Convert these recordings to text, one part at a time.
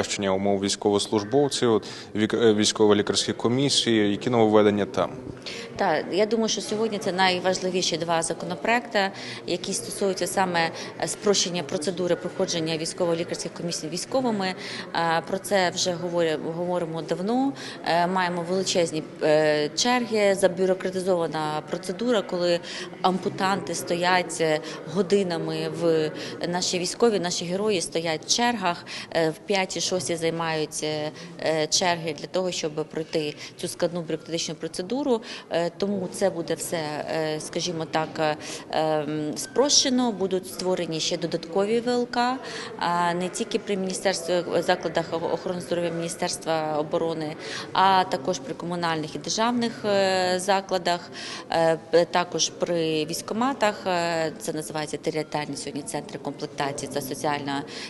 покращення умов військовослужбовців, е, військово-лікарські комісії, які нововведення там. Так, я думаю, що сьогодні це найважливіші два законопроекти, які стосуються саме е, спрощення процедури проходження військово-лікарських комісій військовими. Е, Про це вже говоримо давно. Е, Маємо величезні черги, забюрократизована процедура, коли ампутанти стоять годинами в наші військові, наші герої стоять в чергах, в 5-6 займають черги для того, щоб пройти цю складну бюрократичну процедуру. Тому це буде все, е, скажімо так, е, ем, спрощено. Будуть створені ще додаткові ВЛК, не тільки при міністерстві закладах охорони здоров'я Міністерства оборони, а також при комунальних і державних е, закладах, також при військоматах. Це називається територіальні сьогодні центри комплектації та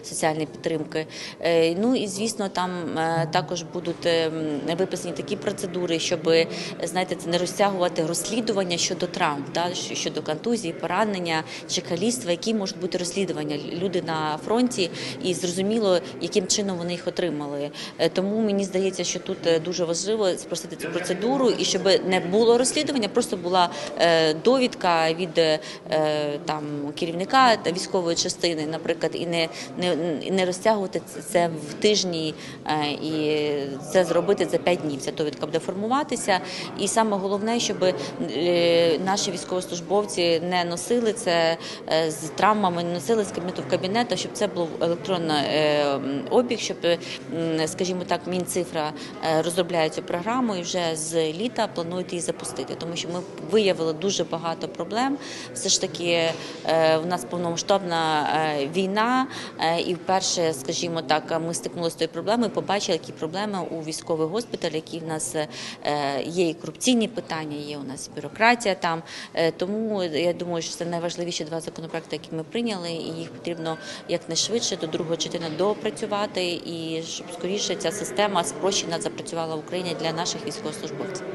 соціальної підтримки. Ну і звісно, там також будуть е, виписані такі процедури, щоб знаєте, це не розтягувати розслідування щодо травм, щ- щодо контузії, поранення чи каліцтва, які можуть бути розслідування. Люди на фронті і зрозуміло, яким чином вони їх отримали. Е, Тому мені здається, що тут е, дуже важливо спростити цю процедуру і щоб не було розслідування, просто була е, довідка від там керівника військової частини, наприклад, і не, не, розтягувати це- в тижні і це зробити за п'ять днів. Ця довідка буде формуватися. І саме головне, щоб е, наші військовослужбовці не носили це е, з травмами, не носили з кабінету в кабінет, а щоб це був електронний е, обіг, щоб, скажімо так, Мінцифра розробляє цю програму і вже з літа планують її запустити, тому що ми виявили дуже багато проблем. Все ж таки, в нас повномасштабна війна, і вперше, скажімо так, ми стикнулися з тою проблемою, побачили, які проблеми у військових госпіталях, які в нас є і корупційні питання, є у нас бюрократія там. Е, Тому я думаю, що це найважливіші два законопроекти, які ми прийняли, і їх потрібно якнайшвидше до другого читання допрацювати і щоб скоріше ця система спрощена запрацювала в Україні для наших військовослужбовців.